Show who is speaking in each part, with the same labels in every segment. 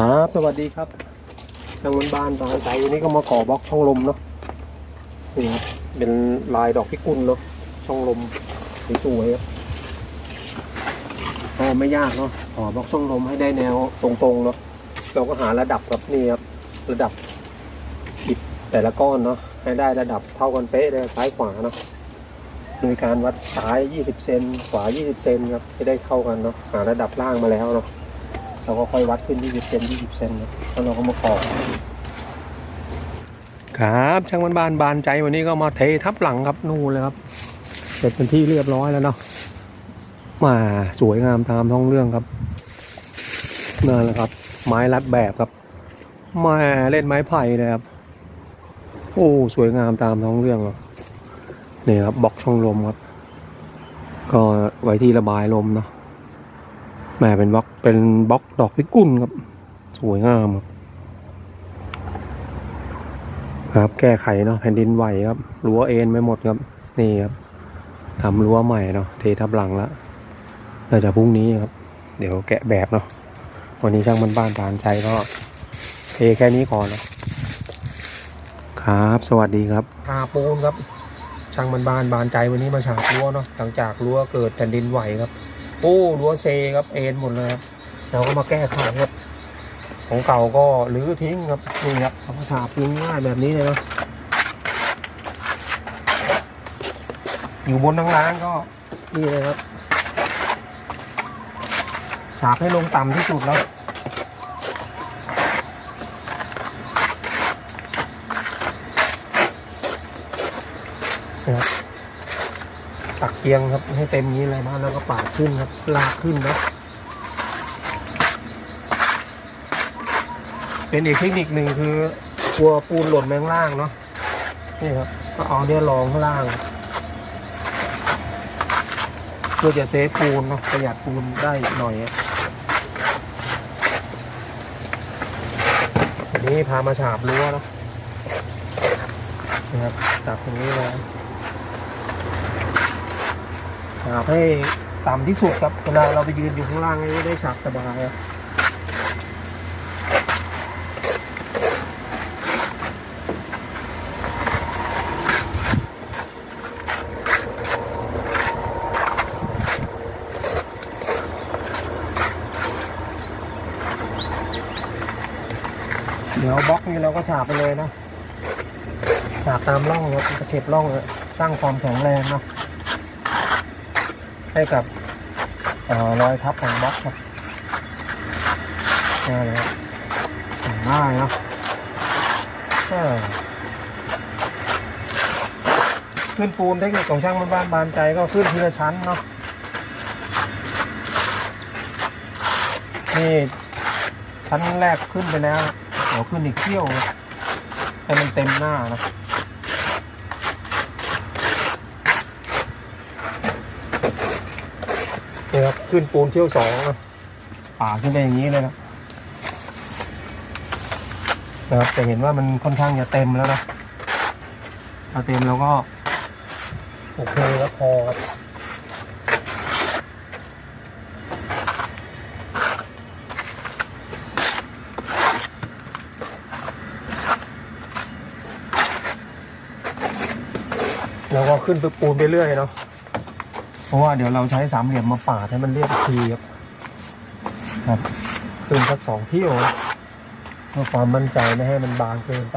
Speaker 1: ครับสวัสดีครับทางบนบ้านบางใจวันนี้ก็มาก่อบล็อกช่องลมเนาะนี่ครับเป็นลายดอกพิกุลเนาะช่องลมสวยๆครับก็ไม่ยากเนาะก่อบล็อกช่องลมให้ได้แนวตรงๆเนาะเราก็หาระดับกับนี่ครับระดับอิฐแต่ละก้อนเนาะให้ได้ระดับเท่ากันเป๊ะเลยซ้ายขวาเนาะโดยการวัดซ้าย 20 เซนขวา 20 เซนครับจะได้เข้ากันเนาะหาระดับล่างมาแล้วเนาะ เราก็ค่อยวัดขึ้น 20เซน20เซนนะแล้วเราก็มาก่อครับช่างบ้านบานบานใจวันนี้ก็มาเททับหลังครับนู่นเลยครับเสร็จเป็นที่เรียบร้อยแล้วเนาะมาสวยงามตามท้องเรื่องครับนั่นแหละครับ ไม้รัดแบบครับมาเล่นไม้ไผ่เลยครับโอ้สวยงามตามท้องเรื่องครับนี่ครับบล็อกช่องลมครับ ก็ไว้ที่ระบายลมเนาะ แหมเป็นบล็อกเป็นบล็อกดอกพิกุลครับ สวยงามครับครับ แก้ไขเนาะแผ่นดินไหวครับรั้วเอ็นไม่หมดครับ นี่ครับทำรั้วใหม่เนาะเททับหลังละน่าจะพรุ่งนี้ครับ เดี๋ยวแกะแบบเนาะวันนี้ช่างมันบ้านบานใจก็เทแค่นี้ก่อนนะครับ สวัสดีครับทาปูนครับ ช่างมันบานบานใจวันนี้มาฉาบรั้วเนาะหลังจากรั้วเกิดแผ่นดินไหวครับ ปู้รั้วเซครับเอ็นหมดเลยครับเราก็มาแก้ไขครับ ของเก่าก็รื้อทิ้งครับนี่ครับเอามาถาบง่ายแบบนี้เลยนะอยู่บนทั้งร้านก็นี่เลยครับฉาบให้ลงต่ำที่สุดแล้วนะครับ ตักเกียงครับ ให้เต็มนี้เลยนะแล้วก็ปาดขึ้นครับ ลากขึ้นนะเป็นอีกเทคนิคหนึ่งคือกลัวปูนหล่นแมงล่างเนาะนี่ครับ ก็เอาเนี่ยรองข้างล่างเพื่อจะเซฟปูนเนาะประหยัดปูนได้หน่อยอันนี้พามาฉาบรั้วเนาะนะครับจากตรงนี้เลย ฉาบให้ต่ำที่สุดครับเวลาเราไปยืนอยู่ข้างล่างนี่ได้ฉาบสบายครับเดี๋ยวบล็อกนี้เราก็ฉาบไปเลยนะฉาบตามร่องครับตะเข็บร่องสร้างความแข็งแรงนะ ให้กับเอ่อรอยทับของบล็อกครับนี่เลยครับง่ายเนาะขึ้นปูนเทคนิคของช่างบ้านบานใจก็ขึ้นทีละชั้นเนาะนี่ชั้นแรกขึ้นไปแล้วเดี๋ยวขึ้นอีกเที่ยวให้มันเต็มหน้านะ นี่ครับขึ้นปูนเที่ยวสองนะป่าขึ้นไปอย่างนี้เลยนะนะครับจะเห็นว่ามันค่อนข้างจะเต็มแล้วนะถ้าเต็มแล้วก็โอเคแล้วพอครับแล้วก็ขึ้นไปปูนไปเรื่อยเนาะ เพราะว่าเดี๋ยวเราใช้สามเหลี่ยมมาปาดให้มันเรียบทีครับครับขึ้นสักสองเที่ยวเพื่อความมั่นใจไม่ให้มันบางเกินไป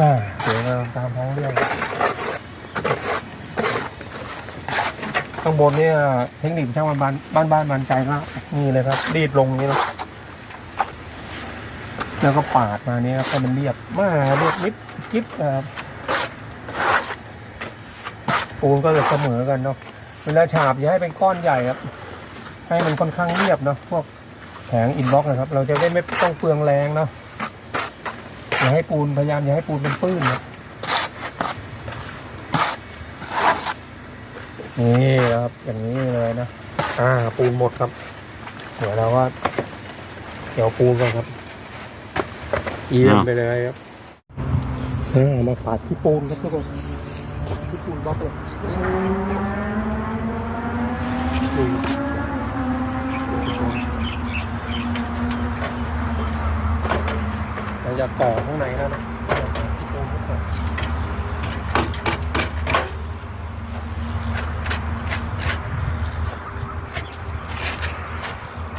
Speaker 1: อ่าสวยงามตามท้องเรื่อง ข้างบนเนี่ยเทคนิคช่างบ้านบ้านบ้านบ้านใจก็นี่เลยครับ รีดลงนี้นะแล้วก็ปาดมาเนี่ยครับให้มันเรียบมาเรียบนิดจิ๊บนะครับปูนก็จะเสมอกันเนาะเวลาฉาบอย่าให้เป็นก้อนใหญ่ครับ ให้มันค่อนข้างเรียบเนาะพวกแผงอินบ็อกนะครับ เราจะได้ไม่ต้องเปลืองแรงเนาะอย่าให้ปูนพยายามอย่าให้ปูนเป็นปื้นนะ นี่นะครับ อย่างนี้เลยนะ อ่า ปูนหมดครับ เดี๋ยวเราว่าเดี๋ยวปูนก่อนครับเยี่ยมไปเลยครับอ่ามาปาดขี้ปูนครับทุกคนขี้ปูนบล็อกเลยนี่เราจะก่อข้างในแล้วนะขี้ปูนข้างใน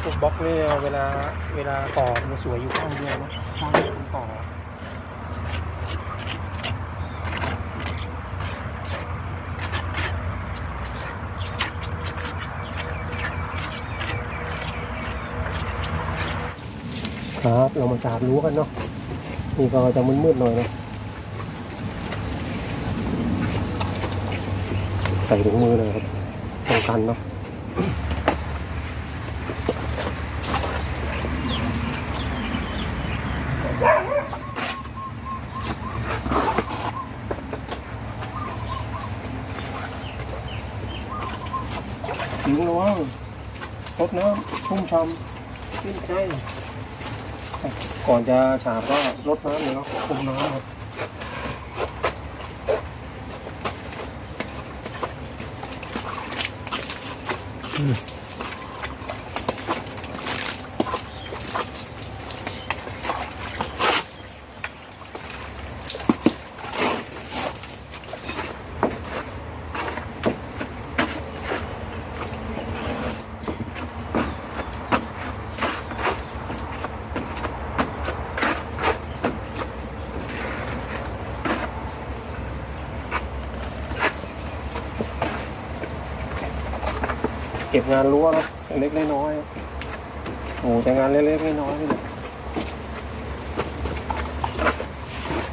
Speaker 1: พวก บล็อกเนี่ยเวลาเวลาก่อมันสวยอยู่ข้างเดียวนะข้างเดียวมันก่อครับเรามาฉาบรั้กันเนาะนี่ก็จะมืดๆหน่อยเนาะใส่ถุงมือเลยครับป้องกันเนาะผิวระวังซด น้ำชุ่มช่ำขึ้นใจก่อนจะฉาบก็ลดน้ำเลยเนาะคุมน้ำครับอืม เก็บงานรั้วเล็กๆน้อยๆโอ้แต่งานเล็กๆน้อยๆนี่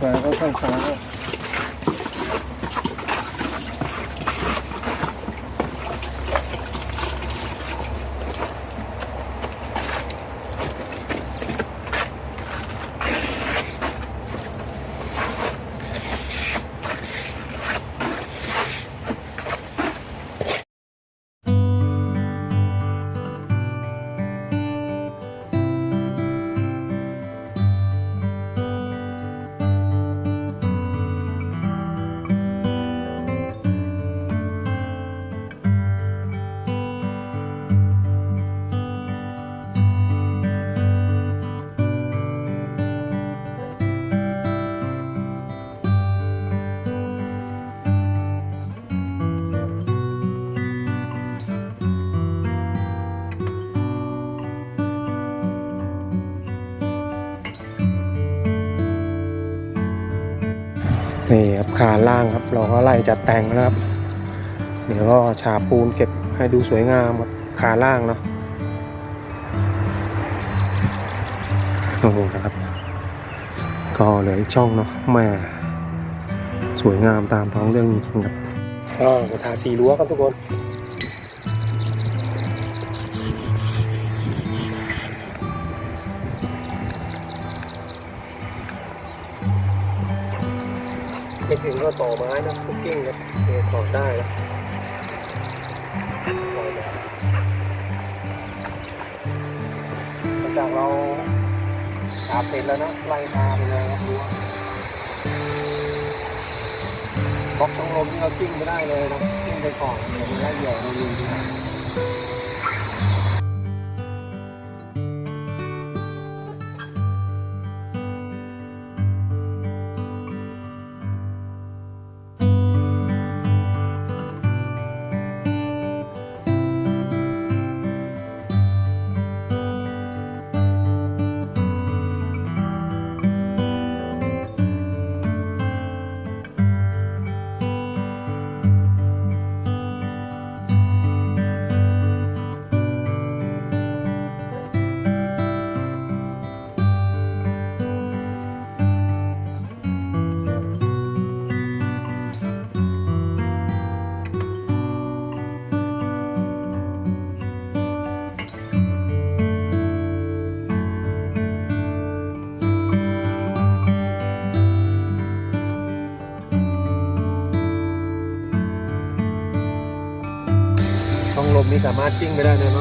Speaker 1: งานค่อนข้างช้า นี่ครับคานล่างครับ เราก็ไล่จัดแต่งนะครับ เดี๋ยวก็ฉาบปูนเก็บให้ดูสวยงามครับคานล่างเนาะโอ้โหนะครับ ก็เหลืออีกช่องเนาะแม่สวยงามตามท้องเรื่องจริงๆครับก็มาทาสีรั้วครับทุกคน ถึงก็ต่อไม้นะคุกกิ้งครับเอต่อได้นะต่อได้หลังจากเราอาบเสร็จแล้วนะไล่ทาไปเลยครับดูว่าบล็อกต้องลมที่เราจิ้งไม่ได้เลยนะจิ้งไปก่อนเดี๋ยวมันไล่เหยี่ยวเราลืมดีกว่า มนี่สามารถจิ้งไปได้นะเน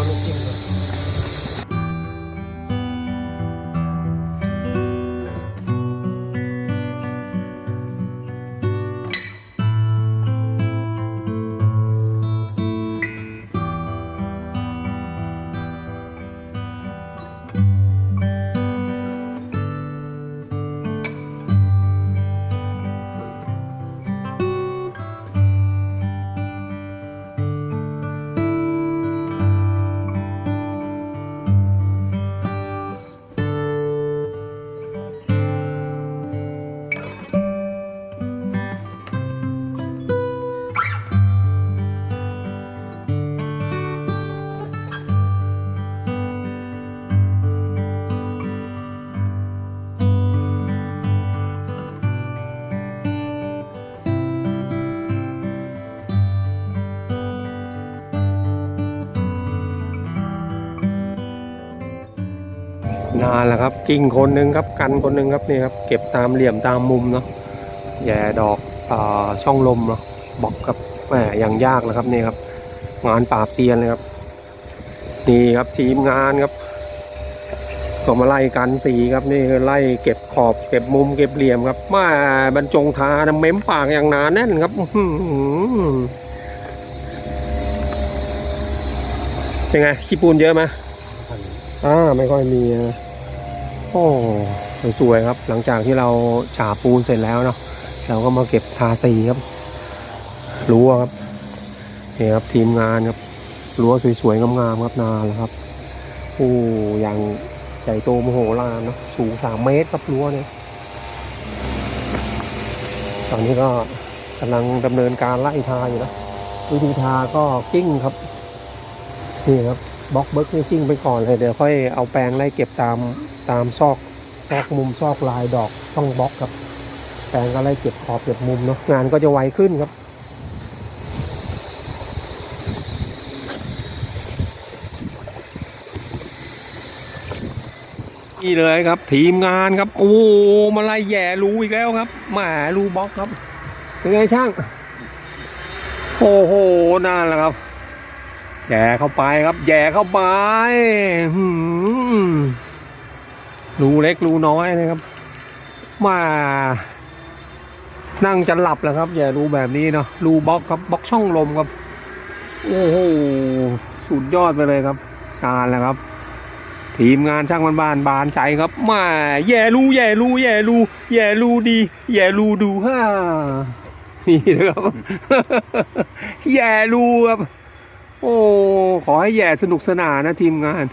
Speaker 1: นานแล้วครับ กิ่งคนหนึ่งครับกันคนหนึ่งครับนี่ครับ เก็บตามเหลี่ยมตามมุมเนาะแย่ดอกอาช่องลมเนาะบอกกับแหมอย่างยากนะครับนี่ครับ งานปราบเซียนเลยครับ นี่ครับทีมงานครับก็มาไล่กันสีครับนี่คือไล่เก็บขอบเก็บมุมเก็บเหลี่ยมครับมาบรรจงทานะเม้มปากอย่างหนาแน่นครับอื้อหือเป็นไงขี้ปูนเยอะไหมอ่าไม่ค่อยมีนะ โอ้สวยๆครับ หลังจากที่เราฉาปูนเสร็จแล้วเนาะเราก็มาเก็บทาสีครับรั้วครับนี่ครับทีมงานครับรั้วสวยๆงามๆครับนาแล้วครับโอ้อย่างใหญ่โตมโหฬารเนอะสูงสามเมตรครับรั้วเนี่ยตอนนี้ก็กำลังดำเนินการไล่ทาอยู่นะวิธีทาก็กิ้งครับนี่ครับบล็อกเบิร์กนี่กิ้งไปก่อนเลยเดี๋ยวค่อยเอาแปรงไล่เก็บตาม ตามซอกซอกมุมซอกลายดอกต้องบล็อกครับแปรงก็ไล่เก็บขอบเก็บมุมเนาะงานก็จะไวขึ้นครับนี่เลยครับ ทีมงานครับ โอ้มาไล่แย่รูอีกแล้วครับแหมรูบล็อกครับเป็นไงช่างโอ้โหนั่นแหละครับแย่เข้าไปครับแย่เข้าไปหืม รูเล็กรูน้อยนะครับ มานั่งจะหลับแล้วครับแย่รูแบบนี้เนาะรูบล็อกครับบล็อกช่องลมครับโอ้โหสุดยอดไปเลยครับ การแล้วครับ ทีมงานช่างบ้านๆบานใจครับมาแย่รูแย่รูแย่รูแย่รูดีแย่รูดูฮ่านี่นะครับแย่รูครับ โอ้ขอให้แย่สนุกสนานนะทีมงาน